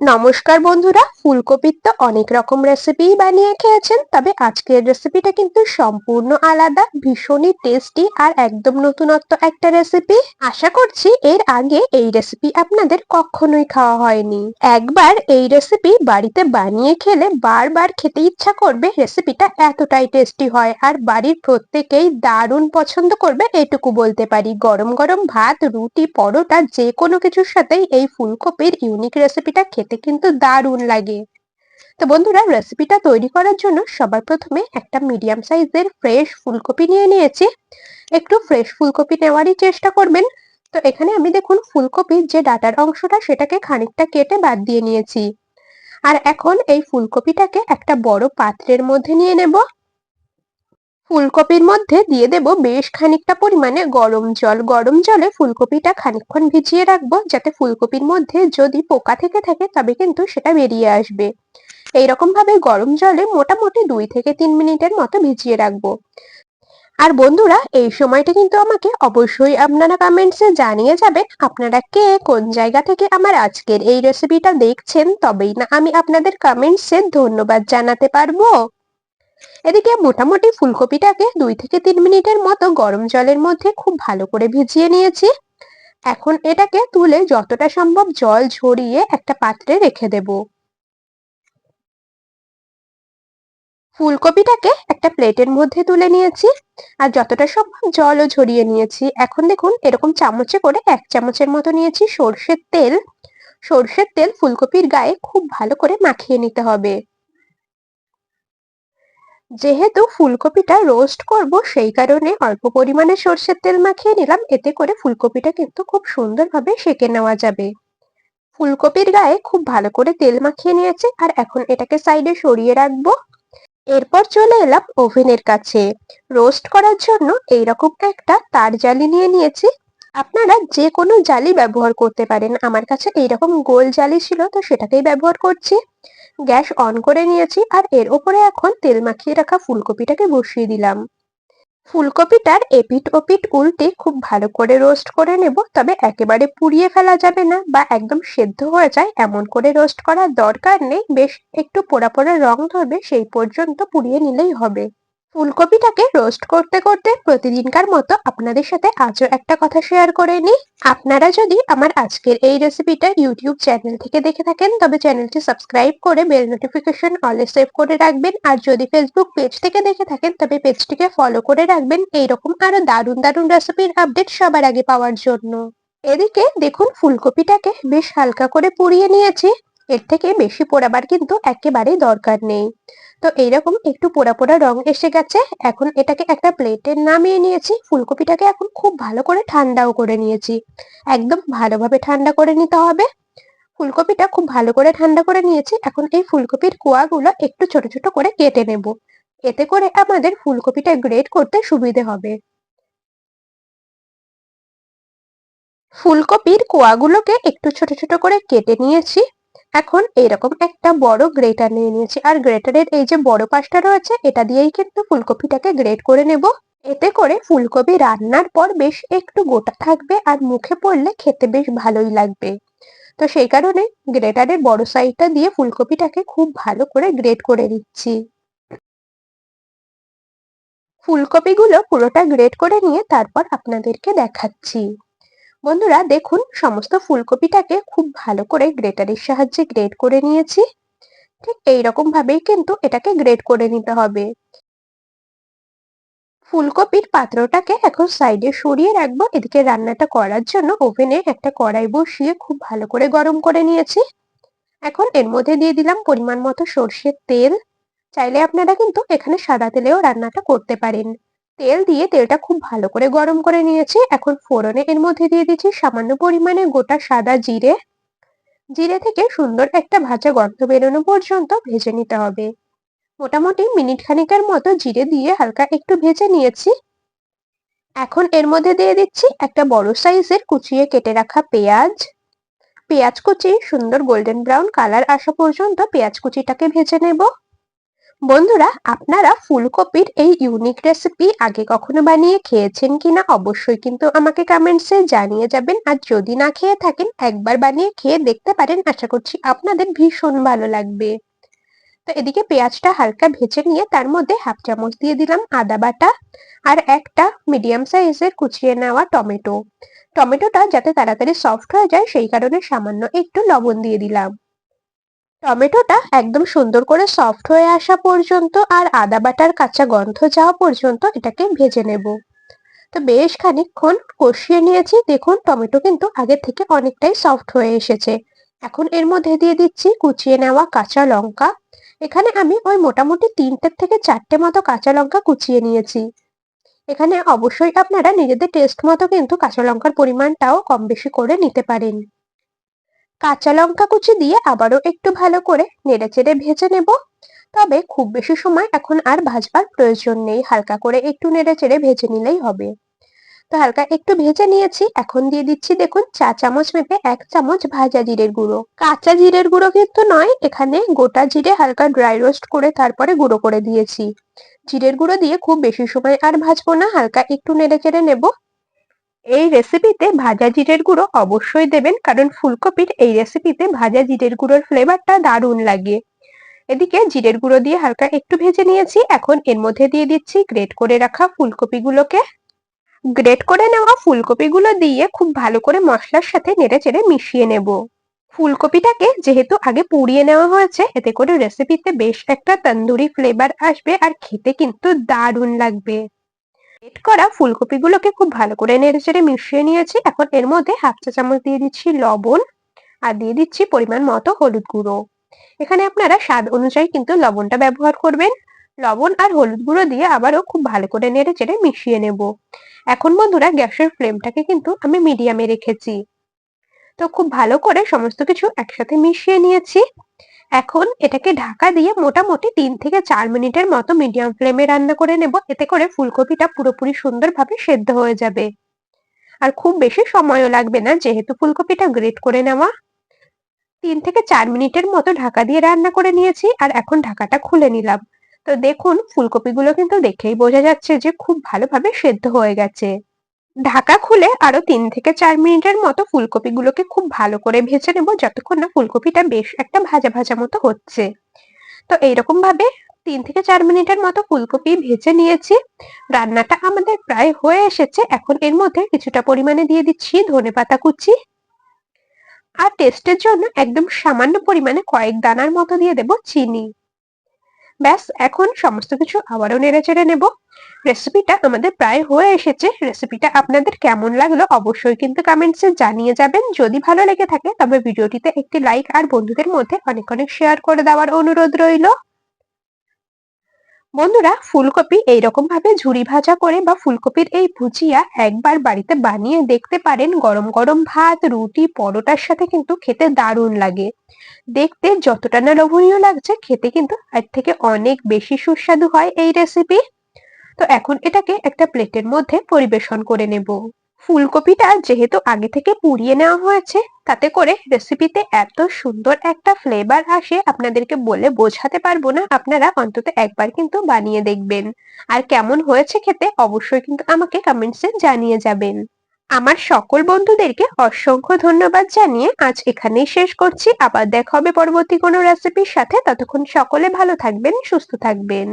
নমস্কার বন্ধুরা, ফুলকপির তো অনেক রকম রেসিপি বানিয়ে খেয়েছেন, তবে আজকের রেসিপিটা কিন্তু সম্পূর্ণ আলাদা, ভীষণই টেস্টি আর একদম নতুনত্ব একটা রেসিপি আশা করছি এর আগে এই রেসিপি আপনাদের কখনোই খাওয়া হয়নি। একবার এই রেসিপি বাড়িতে বানিয়ে খেলে বারবার খেতে ইচ্ছা করবে রেসিপিটা এতটাই টেস্টি হয় আর বাড়ির প্রত্যেকেই দারুণ পছন্দ করবে, এটুকু বলতে পারি। গরম গরম ভাত, রুটি, পরোটা যে কোনো কিছুর সাথেই এই ফুলকপির ইউনিক রেসিপিটা খেতে খেতে কিন্তু দারুণ লাগে। তো বন্ধুরা রেসিপিটা তৈরি করার জন্য সবার প্রথমে একটা মিডিয়াম সাইজের ফ্রেশ ফুলকপি নিয়ে নিয়েছি। একটু ফ্রেশ ফুলকপি নেওয়ারই চেষ্টা করবেন। তো এখানে আমি দেখুন, ফুলকপির যে ডাটার অংশটা, সেটাকে খানিকটা কেটে বাদ দিয়ে নিয়েছি। আর এখন এই ফুলকপিটাকে একটা বড় পাত্রের মধ্যে নিয়ে নেব। ফুলকপির মধ্যে দিয়ে দেব বেশ খানিকটা পরিমাণে গরম জল। গরম জলে ফুলকপিটা খানিকক্ষণ ভিজিয়ে রাখব, যাতে ফুলকপির মধ্যে যদি পোকা থেকে থাকে, তবে কিন্তু সেটা বেরিয়ে আসবে। এইরকম ভাবে গরম জলে মোটামুটি দুই থেকে তিন মিনিটের মতো ভিজিয়ে রাখব। আর বন্ধুরা, এই সময়টা কিন্তু আমাকে অবশ্যই আপনারা কমেন্টসে জানিয়ে যাবেন, আপনারা কে, কোন জায়গা থেকে আমার আজকের এই রেসিপিটা দেখছেন, তবেই না আমি আপনাদের কমেন্টসে ধন্যবাদ জানাতে পারব। এদিকে মোটামুটি ফুলকপিটাকে দুই থেকে তিন মিনিটের মতো গরম জলের মধ্যে খুব ভালো করে ভিজিয়ে নিয়েছি। এখন এটাকে তুলে যতটা সম্ভব জল ঝরিয়ে একটা পাত্রে রেখে দেব। ফুলকপিটাকে একটা প্লেটের মধ্যে তুলে নিয়েছি আর যতটা সম্ভব জলও ঝরিয়ে নিয়েছি। এখন দেখুন এরকম চামচে করে এক চামচের মতো নিয়েছি সর্ষের তেল। সর্ষের তেল ফুলকপির গায়ে খুব ভালো করে মাখিয়ে নিতে হবে। যেহেতু ফুলকপিটা রোস্ট করব, সেই কারণে অল্প পরিমাণে সর্ষের তেল মাখিয়ে নিলাম। এতে করে ফুলকপিটা কিন্তু খুব সুন্দরভাবে সেকে নেওয়া যাবে। ফুলকপির গায়ে খুব ভালো করে তেল মাখিয়ে নিয়েছে আর এখন এটাকে সাইডে সরিয়ে রাখব। এরপর চলে এলাম ওভেনের কাছে। রোস্ট করার জন্য এইরকম একটা তার জালি নিয়ে নিয়েছি। আপনারা যে কোনো জালি ব্যবহার করতে পারেন। আমার কাছে এইরকম গোল জালি ছিল, তো সেটাকেই ব্যবহার করছি। গ্যাস অন করে নিয়েছি আর এর ওপরে এখন তেল মাখিয়ে রাখা ফুলকপিটাকে বসিয়ে দিলাম। ফুলকপিটার এপিট ওপিট উল্টে খুব ভালো করে রোস্ট করে নেব, তবে একেবারে পুড়িয়ে ফেলা যাবে না বা একদম সেদ্ধ হয়ে যায় এমন করে রোস্ট করার দরকার নেই। বেশ একটু পোড়া পোড়া রং ধরবে, সেই পর্যন্ত পুড়িয়ে নিলেই হবে। ফুলকপিটাকে রোস্ট করতে করতে প্রতিদিনকার মতো আপনাদের সাথে আজও একটা কথা শেয়ার করে নিই। আপনারা যদি আমার আজকের এই রেসিপিটা ইউটিউব চ্যানেল থেকে দেখে থাকেন, তবে চ্যানেলটি সাবস্ক্রাইব করে বেল নোটিফিকেশন অলে সেভ করে রাখবেন। আর যদি ফেসবুক পেজ থেকে দেখে থাকেন, তবে পেজটিকে ফলো করে রাখবেন। এইরকম আরও দারুণ দারুণ রেসিপির আপডেট সবার আগে পাওয়ার জন্য। এদিকে দেখুন, ফুলকপিটাকে বেশ হালকা করে পুড়িয়ে নিয়েছি। এর থেকে বেশি পোড়াবার কিন্তু একেবারেই দরকার নেই। তো এইরকম একটু পোড়া পোড়া রং এসে গেছে। এখন এটাকে একটা প্লেটে নামিয়ে নিয়েছি। ফুলকপিটাকে এখন খুব ভালো করে ঠান্ডাও করে নিয়েছি। একদম ভালোভাবে ঠান্ডা করে নিতে হবে। ফুলকপিটা খুব ভালো করে ঠান্ডা করে নিয়েছি। এখন এই ফুলকপির কোয়াগুলো একটু ছোট ছোট করে কেটে নেব। এতে করে আমাদের ফুলকপিটা গ্রেড করতে সুবিধে হবে। ফুলকপির কোয়াগুলোকে একটু ছোট ছোট করে কেটে নিয়েছি। এখন এরকম একটা বড় গ্রেটার নিয়ে নিয়েছি। আর গ্রেটারের এই যে বড় পাশটা রয়েছে, এটা দিয়েই কিন্তু ফুলকপিটাকে গ্রেট করে নেব। এতে করে ফুলকপি রান্নার পর বেশ একটু গোটা থাকবে আর মুখে পড়লে খেতে বেশ ভালোই লাগবে। তো সেই কারণে গ্রেটারের বড় সাইডটা দিয়ে ফুলকপিটাকে খুব ভালো করে গ্রেট করে দিচ্ছি ফুলকপিগুলো পুরোটা গ্রেট করে নিয়ে তারপর আপনাদেরকে দেখাচ্ছি। বন্ধুরা, দেখুন, সমস্ত ফুলকপিটাকে খুব ভালো করে গ্রেটারের সাহায্যে গ্রেট করে নিয়েছি। ঠিক এইরকম ভাবেই কিন্তু এটাকে গ্রেট করে নিতে হবে। ফুলকপির পাত্রটাকে এখন সাইডে সরিয়ে রাখব। এদিকে রান্নাটা করার জন্য ওভেনে একটা কড়াই বসিয়ে খুব ভালো করে গরম করে নিয়েছি। এখন এর মধ্যে দিয়ে দিলাম পরিমাণ মতো সর্ষের তেল। চাইলে আপনারা কিন্তু এখানে সাদা তেলেও রান্নাটা করতে পারেন। তেল দিয়ে তেলটা খুব ভালো করে গরম করে নিয়েছি। এখন ফোড়নে এর মধ্যে দিয়ে দিচ্ছি সামান্য পরিমাণে গোটা সাদা জিরে। জিরে থেকে সুন্দর একটা ভাজা গন্ধ বেরোনো পর্যন্ত ভেজে নিতে হবে। মোটামুটি মিনিট খানিকের মতো জিরে দিয়ে হালকা একটু ভেজে নিয়েছি। এখন এর মধ্যে দিয়ে দিচ্ছি একটা বড় সাইজের কুচিয়ে কেটে রাখা পেঁয়াজ। পেঁয়াজ কুচি, সুন্দর গোল্ডেন ব্রাউন কালার আসা পর্যন্ত পেঁয়াজ কুচিটাকে ভেজে নেব। বন্ধুরা, আপনারা ফুলকপির এই ইউনিক রেসিপি আগে কখনো বানিয়ে খেয়েছেন কিনা অবশ্যই কিন্তু আমাকে কমেন্টসে জানিয়ে যাবেন। আর যদি না খেয়ে থাকেন, একবার বানিয়ে খেয়ে দেখতে পারেন। আশা করছি আপনাদের ভীষণ ভালো লাগবে। তো এদিকে পেঁয়াজটা হালকা ভেজে নিয়ে তার মধ্যে হাফ চামচ দিয়ে দিলাম আদা বাটা আর একটা মিডিয়াম সাইজের কুচিয়ে নেওয়া টমেটো। টমেটোটা যাতে তাড়াতাড়ি সফট হয়ে যায়, সেই কারণে সামান্য একটু লবণ দিয়ে দিলাম। টমেটোটা একদম সুন্দর করে সফট হয়ে আসা পর্যন্ত আর আদা বাটার কাঁচা গন্ধ যাওয়া পর্যন্ত এটাকে ভেজে নেব। তো বেশ খানিকক্ষণ কষিয়ে নিয়েছি। দেখুন, টমেটো কিন্তু আগে থেকে অনেকটাই সফট হয়ে এসেছে। এখন এর মধ্যে দিয়ে দিচ্ছি কুচিয়ে নেওয়া কাঁচা লঙ্কা। এখানে আমি ওই মোটামুটি তিনটের থেকে চারটে মতো কাঁচা লঙ্কা কুচিয়ে নিয়েছি। এখানে অবশ্যই আপনারা নিজেদের টেস্ট মতো কিন্তু কাঁচা লঙ্কার পরিমাণটাও কম বেশি করে নিতে পারেন। কাঁচা লঙ্কা কুচি দিয়ে আবারও একটু ভালো করে নেড়েচেড়ে ভেজে নেব। তবে খুব বেশি সময় এখন আর ভাজবার প্রয়োজন নেই। হালকা করে একটু নেড়েচেড়ে ভেজে নিলেই হবে। তো হালকা একটু ভেজে নিয়েছি। এখন দিয়ে দিচ্ছি দেখুন, চা চামচ মেপে এক চামচ ভাজা জিরের গুঁড়ো। কাঁচা জিরের গুঁড়ো কিন্তু নয়, এখানে গোটা জিরে হালকা ড্রাই রোস্ট করে তারপরে গুঁড়ো করে দিয়েছি। জিরের গুঁড়ো দিয়ে খুব বেশি সময় আর ভাজবো না। হালকা একটু নেড়ে চেড়ে নেব। এই রেসিপিতে ভাজা জিরের গুঁড়ো অবশ্যই দেবেন, কারণ ফুলকপির এই রেসিপিতে ভাজা জিরের গুঁড়োর ফ্লেভারটা দারুণ লাগে। এদিকে জিরের গুঁড়ো দিয়ে হালকা একটু ভেজে নিয়েছি, এখন এর মধ্যে দিয়ে দিচ্ছি গ্রেট করে রাখা ফুলকপিগুলোকে। গ্রেট করে নেওয়া ফুলকপিগুলো দিয়ে খুব ভালো করে মশলার সাথে নেড়ে চেড়ে মিশিয়ে নেব। ফুলকপিটাকে যেহেতু আগে পুড়িয়ে নেওয়া হয়েছে, এতে করে রেসিপিতে বেশ একটা তন্দুরি ফ্লেভার আসবে আর খেতে কিন্তু দারুণ লাগবে। গ্রেট করা ফুলকপিগুলোকে খুব ভালো করে নেড়ে চেড়ে মিশিয়ে নিয়েছি। এখন এর মধ্যে হাফ চা চামচ দিয়ে দিচ্ছি লবণ আর দিয়ে দিচ্ছি পরিমাণ মতো হলুদ গুঁড়ো। এখানে আপনারা স্বাদ অনুযায়ী কিন্তু লবণটা ব্যবহার করবেন। লবণ আর হলুদ গুঁড়ো দিয়ে আবারও খুব ভালো করে নেড়ে চেড়ে মিশিয়ে নেব। এখন বন্ধুরা গ্যাসের ফ্লেমটাকে কিন্তু আমি মিডিয়ামে রেখেছি। তো খুব ভালো করে সমস্ত কিছু একসাথে মিশিয়ে নিয়েছি। এখন এটাকে ঢাকা দিয়ে মোটামুটি তিন থেকে চার মিনিটের মতো মিডিয়াম ফ্লেমে রান্না করে নেব। এতে করে ফুলকপিটা পুরোপুরি সুন্দরভাবে সেদ্ধ হয়ে যাবে। আর খুব বেশি সময়ও লাগবে না, যেহেতু ফুলকপিটা গ্রেট করে নেওয়া। তিন থেকে চার মিনিটের মতো ঢাকা দিয়ে রান্না করে নিয়েছি আর এখন ঢাকাটা খুলে নিলাম। তো দেখুন, ফুলকপিগুলো কিন্তু দেখেই বোঝা যাচ্ছে যে খুব ভালোভাবে সেদ্ধ হয়ে গেছে। ঢাকা খুলে আরও তিন থেকে চার মিনিটের মতো ফুলকপিগুলোকে খুব ভালো করে ভেজে নেব যতক্ষণ না ফুলকপিটা বেশ একটা ভাজা ভাজা মতো হচ্ছে। তো এইরকম ভাবে তিন থেকে চার মিনিটের মতো ফুলকপি ভেজে নিয়েছি। রান্নাটা আমাদের প্রায় হয়ে এসেছে। এখন এর মধ্যে কিছুটা পরিমাণে দিয়ে দিচ্ছি ধনে পাতা কুচি। আর টেস্টের জন্য একদম সামান্য পরিমাণে কয়েক দানার মতো দিয়ে দেব চিনি। ব্যাস, এখন সমস্ত কিছু আবারও নেড়ে চেড়ে নেব। রেসিপিটা আমাদের প্রায় হয়ে এসেছে। রেসিপিটা আপনাদের কেমন লাগল অবশ্যই কিন্তু কমেন্টসে জানিয়ে যাবেন। যদি ভালো লেগে থাকে তবে ভিডিওটিতে একটি লাইক আর বন্ধুদের মধ্যে অনেক অনেক শেয়ার করে দেওয়ার অনুরোধ রইল। বন্ধুরা, ফুলকপি এইরকম ভাবে ঝুরি ভাজা করে বা ফুলকপির এই ভুজিয়া একবার বাড়িতে বানিয়ে দেখতে পারেন। গরম গরম ভাত, রুটি, পরোটার সাথে কিন্তু খেতে দারুণ লাগে। দেখতে যতটা না লোভনীয় লাগছে, খেতে কিন্তু এর থেকে অনেক বেশি সুস্বাদু হয় এই রেসিপি তো এখন এটাকে একটা প্লেটের মধ্যে পরিবেশন করে নেব। ফুলকপিটা যেহেতু আগে থেকে পুড়িয়ে নেওয়া হয়েছে, তাতে করে রেসিপিতে এত সুন্দর একটা ফ্লেভার আসে আপনাদেরকে বলে বোঝাতে পারব না, আপনারা অন্তত একবার কিন্তু বানিয়ে দেখবেন। আর কেমন হয়েছে খেতে অবশ্যই কিন্তু আমাকে কমেন্টসে জানিয়ে যাবেন। আমার সকল বন্ধুদেরকে অসংখ্য ধন্যবাদ জানিয়ে আজ এখানেই শেষ করছি, আবার দেখা হবে পরবর্তী কোনো রেসিপির সাথে, ততক্ষণ সকলে ভালো থাকবেন, সুস্থ থাকবেন।